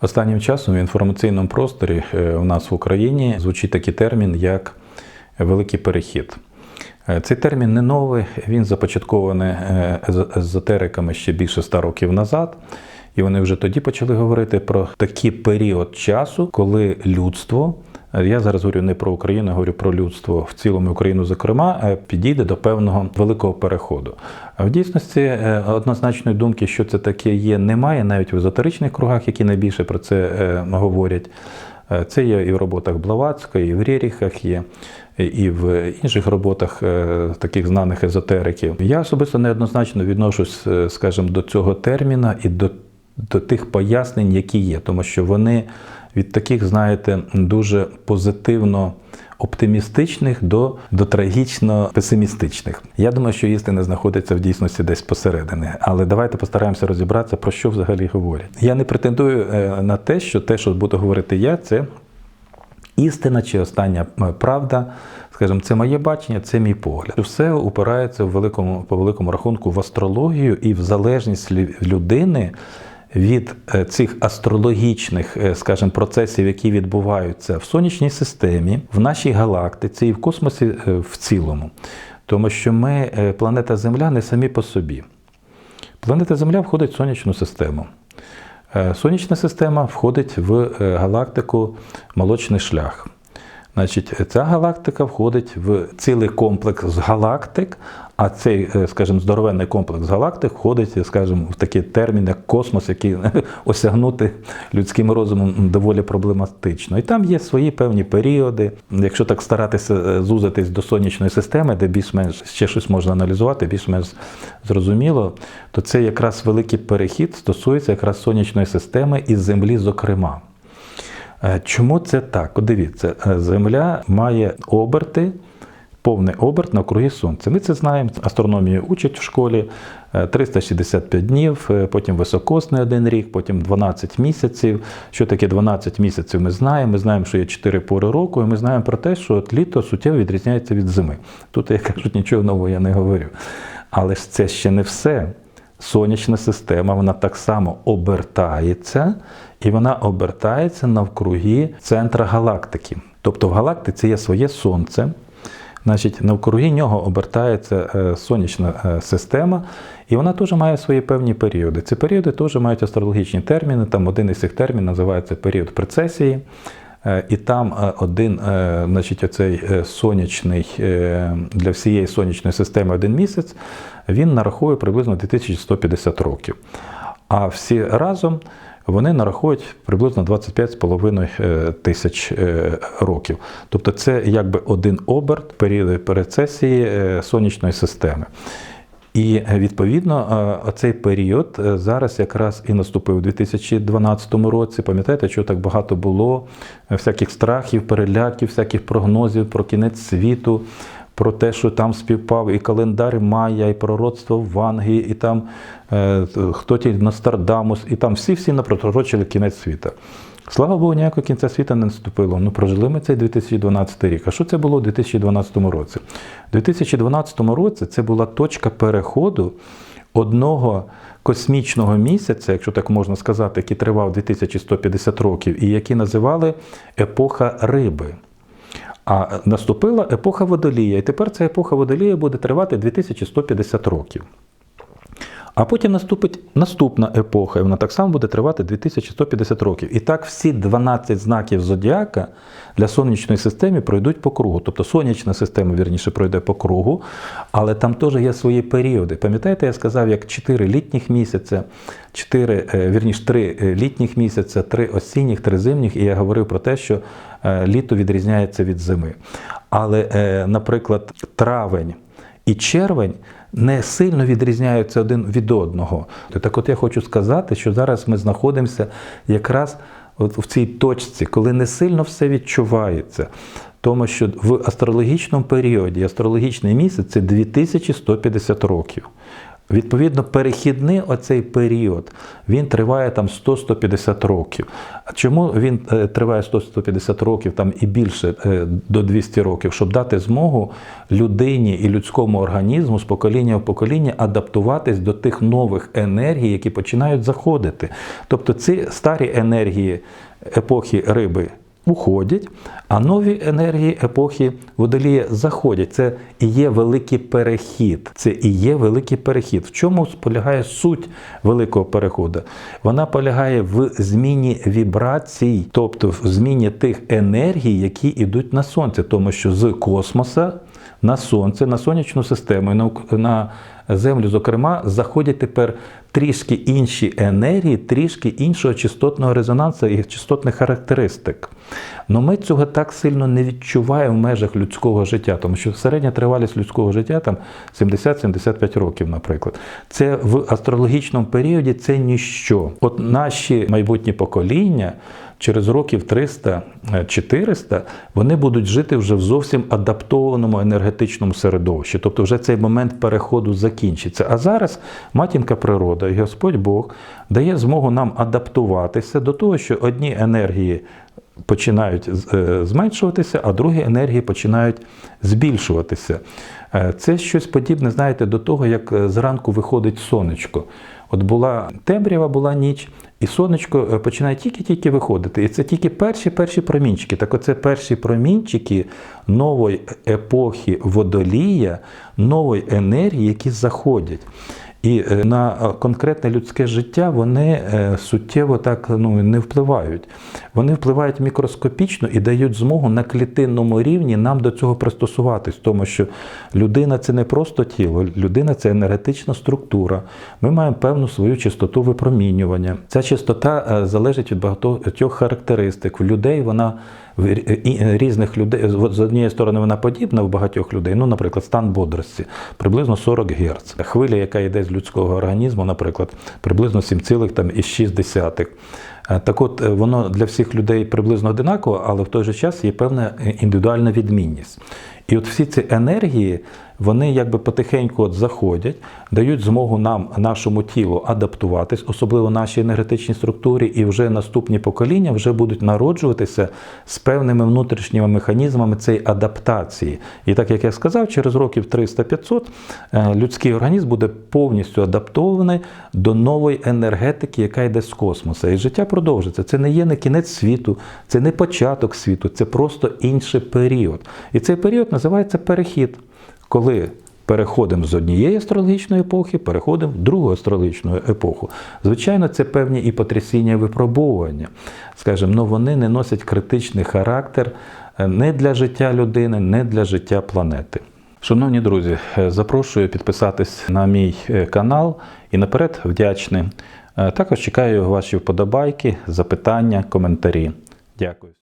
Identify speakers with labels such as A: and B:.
A: Останнім часом в інформаційному просторі е, у нас в Україні звучить такий термін, як великий перехід. Е, Цей термін не новий, він започаткований е, езотериками ще більше ста років назад. І вони вже тоді почали говорити про такий період часу, коли людство, я зараз говорю не про Україну, я говорю про людство в цілому Україну, зокрема, е, підійде до певного великого переходу. А в дійсності е, однозначної думки, що це таке є, немає навіть в езотеричних кругах, які найбільше про це е, говорять. Е, Це є і в роботах Блаватська, і в Рєріхах є, і в інших роботах е, таких знаних езотериків. Я особисто неоднозначно відношусь, е, скажімо, до цього терміна і до, до тих пояснень, які є, тому що вони від таких, знаєте, дуже позитивно оптимістичних до, до трагічно песимістичних. Я думаю, що істина знаходиться в дійсності десь посередині. Але давайте постараємося розібратися, про що взагалі говорять. Я не претендую е, на те, що те, що буду говорити я, це істина чи остання е, правда. Скажімо, це моє бачення, це мій погляд. Все упирається в великому, по великому рахунку в астрологію і в залежність людини від е, цих астрологічних, е, скажімо, процесів, які відбуваються в сонячній системі, в нашій галактиці і в космосі е, в цілому. Тому що ми, планета Земля, не самі по собі. Планета Земля входить в сонячну систему. Сонячна система входить в галактику Молочний шлях. Значить, ця галактика входить в цілий комплекс галактик, а цей, е, скажімо, здоровенний комплекс галактик входить, скажімо, в такий термін, як космос, який осягнути людським розумом доволі проблематично. І там є свої певні періоди. Якщо так старатися е, зузитись до сонячної системи, де більш-менш ще щось можна аналізувати, більш-менш зрозуміло, то це якраз великий перехід стосується якраз сонячної системи і Землі, зокрема. Е, Чому це так? От Дивіться, е, Земля має оберти, повний оберт навкруги Сонця. Ми це знаємо, астрономію учать в школі е, 365 днів, е, потім високосний один рік, потім 12 місяців. Що таке 12 місяців? Ми знаємо. Ми знаємо, що є 4 пори року, і ми знаємо про те, що от літо суттєво відрізняється від зими. Тут, як кажуть, нічого нового я не говорю. Але ж це ще не все. Сонячна система вона так само обертається, і вона обертається навкруги центра галактики. Тобто в галактиці є своє сонце. Значить, навкруги нього обертається е, сонячна е, система, і вона теж має свої певні періоди. Ці періоди теж мають астрологічні терміни. Там один із цих термінів називається період прецесії. Е, І там е, один, е, значить, оцей сонячний для всієї сонячної системи один місяць, він нарахує приблизно 2150 років. А всі разом вони нарахують приблизно 25,5 е, тисяч років. Тобто це якби один оберт періоду прецесії е, сонячної системи. І е, відповідно е, оцей період е, зараз якраз і наступив у 2012 році. Пам'ятаєте, що так багато було всяких страхів, переляків, всяких прогнозів про кінець світу, про те, що там співпав і календар Майя, і пророцтво в Англії, і там хто ті Нострадамус, і там всі-всі напроторочили кінець світа. Слава Богу, ніякого кінця світа не наступило. Ну, прожили ми цей 2012 рік. А що це було у 2012 році? У 2012 році це була точка переходу одного космічного місяця, якщо так можна сказати, який тривав 2150 років, і який називали епоха риби. А наступила епоха водолія, і тепер ця епоха водолія буде тривати 2150 років. А потім наступить наступна епоха, і вона так само буде тривати 2150 років. І так всі 12 знаків зодіака для сонячної системи пройдуть по кругу. Тобто сонячна система, вірніше, пройде по кругу, але там теж є свої періоди. Пам'ятаєте, я сказав, як 4 літніх місяця, 4, е, вірніше, 3 літніх місяця, 3 осінніх, 3 зимніх, і я говорив про те, що е, літо відрізняється від зими. Але, е, наприклад, травень і червень не сильно відрізняються один від одного. Так от я хочу сказати, що зараз ми знаходимося якраз от в цій точці, коли не сильно все відчувається. Тому що в астрологічному періоді, астрологічний місяць це 2150 років. Відповідно, перехідний оцей період він триває там 100-150 років. А чому він е, триває 100-150 років там і більше е, до 200 років, щоб дати змогу людині і людському організму з покоління в покоління адаптуватись до тих нових енергій, які починають заходити. Тобто ці старі енергії епохи риби уходять, а нові енергії епохи водолія заходять. Це і є великий перехід. Це і є великий перехід. В чому полягає суть великого переходу? Вона полягає в зміні вібрацій, тобто в зміні тих енергій, які йдуть на сонце, тому що з космоса. На сонце, на сонячну систему, і на, землю, зокрема, заходять тепер трішки інші енергії, трішки іншого частотного резонансу і частотних характеристик. Но ми цього так сильно не відчуваємо в межах людського життя, тому що середня тривалість людського життя там 70-75 років, наприклад. Це в астрологічному періоді це ніщо. От наші майбутні покоління. Через років 300-400 вони будуть жити вже в зовсім адаптованому енергетичному середовищі. Тобто вже цей момент переходу закінчиться. А зараз матінка природа і Господь Бог дає змогу нам адаптуватися до того, що одні енергії починають е, зменшуватися, а другі енергії починають збільшуватися. Е, Це щось подібне, знаєте, до того, як е, зранку виходить сонечко. От була темрява, була ніч, і сонечко починає тільки-тільки виходити. І це тільки перші перші промінчики. Так оце перші промінчики нової епохи водолія, нової енергії, які заходять. І на конкретне людське життя вони суттєво так ну, не впливають. Вони впливають мікроскопічно і дають змогу на клітинному рівні нам до цього пристосуватись, тому що людина це не просто тіло, людина це енергетична структура. Ми маємо певну свою частоту випромінювання. Ця частота залежить від багатьох характеристик. В людей вона різних людей з однієї сторони вона подібна в багатьох людей. Ну, наприклад, стан бодрості приблизно 40 Гц. Хвиля, яка йде з людського організму, наприклад, приблизно 7,6. Так от воно для всіх людей приблизно одинаково, але в той же час є певна індивідуальна відмінність. І от всі ці енергії, вони якби потихеньку от заходять, дають змогу нам, нашому тілу адаптуватись, особливо нашій енергетичній структурі, і вже наступні покоління вже будуть народжуватися з певними внутрішніми механізмами цієї адаптації. І так як я сказав, через років 300-500 людський організм буде повністю адаптований до нової енергетики, яка йде з космоса. І життя продовжиться. Це не є не кінець світу, це не початок світу, це просто інший період. І цей період називається перехід, коли переходимо з однієї астрологічної епохи, переходимо в другу астрологічну епоху. Звичайно, це певні і потрясіння, і випробування. Скажімо, ну вони не носять критичний характер не для життя людини, не для життя планети. Шановні друзі, запрошую підписатись на мій канал і наперед вдячний. Також чекаю ваші вподобайки, запитання, коментарі. Дякую.